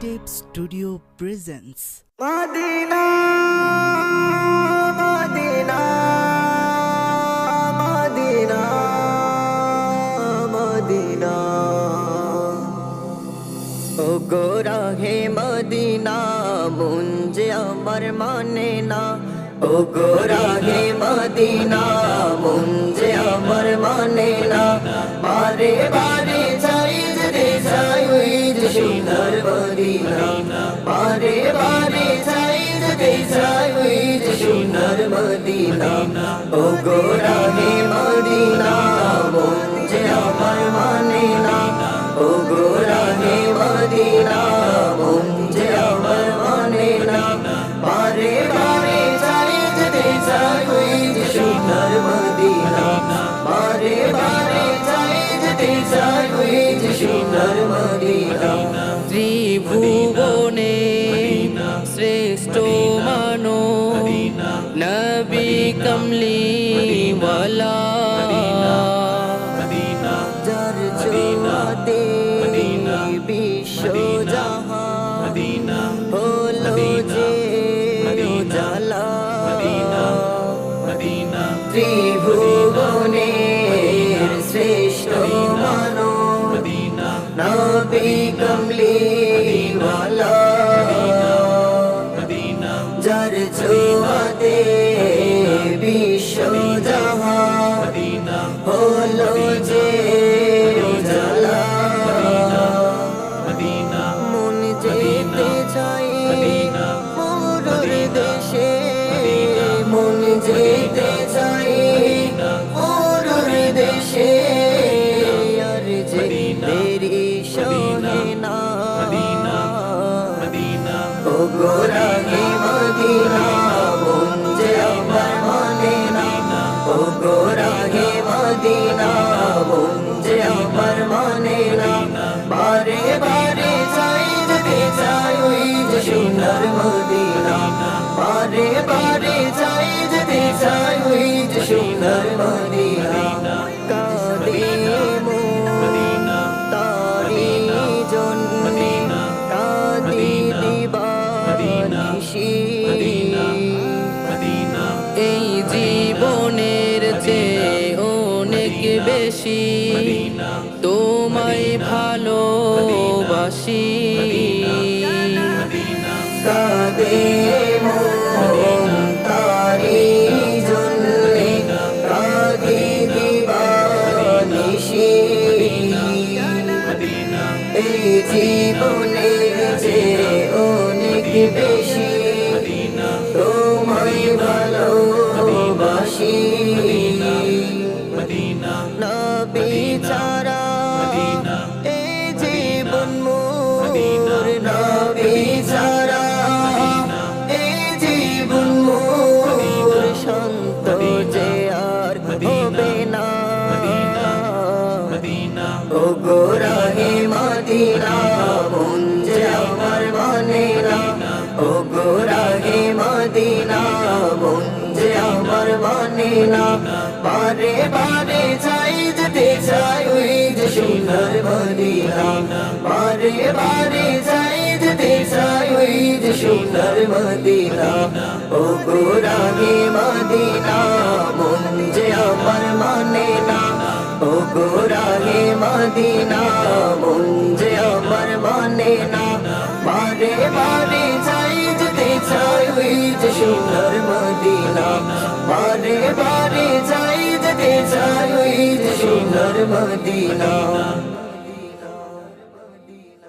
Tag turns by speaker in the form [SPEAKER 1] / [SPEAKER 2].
[SPEAKER 1] Tape studio presence
[SPEAKER 2] Madina Madina Madina Madina ও গোরা হে মদিনা, মুঞ্জে আমার মানে না। ও গোরা হে মদিনা, মুঞ্জে আমার মানে না। বারে বারে মদিনা। ও গোরা হে মদিনা মুঞ্জে আমার মানে না ও গোরা হে মদিনা মুঞ্জে আমার মানে না বারে বারে চাই যেতে চাই ওই যে সোনার মদিনা। বারে বারে চাই যেতে চাই ওই যে মদিনা।
[SPEAKER 3] কমলি ওয়ালা
[SPEAKER 2] যার জোয়াতে বিশ্ব জাহান হলো যে উজালা ত্রিভুবনের শ্রেষ্ঠ মানো নবী কমলি ওয়ালা যার ছোঁয়াতে আর যে দেরি সহে না ও গোরা হে মদিনা যে আমার মানে না ও গোরা হে মদিনা যে আমার মানে না বারে বারে চাই, যেতে চাই ওই যে সোনার মদিনা। বারে বারে চাই, যেতে চাই ওই যে সোনার মদিনা।
[SPEAKER 3] বেশি তোমায় ভালোবাসি।
[SPEAKER 2] এই জীবনের ও গোরা হে মদিনা যে আমার মানে না ও গোরা হে মদিনা যে আমার মানে না বারে বারে চাই যেতে চাই ওই যে সুন্দর মদিনা। বারে বারে চাই যেতে চাই ওই যে সুন্দর মদিনা। ও গোরা হে মদিনা মন যে আমার মানে না। বারে বারে চাই যেতে চাই ওই যে সুন্দর মদিনা। বারে বারে চাই যেতে চাই ওই যে সুন্দর মদিনা।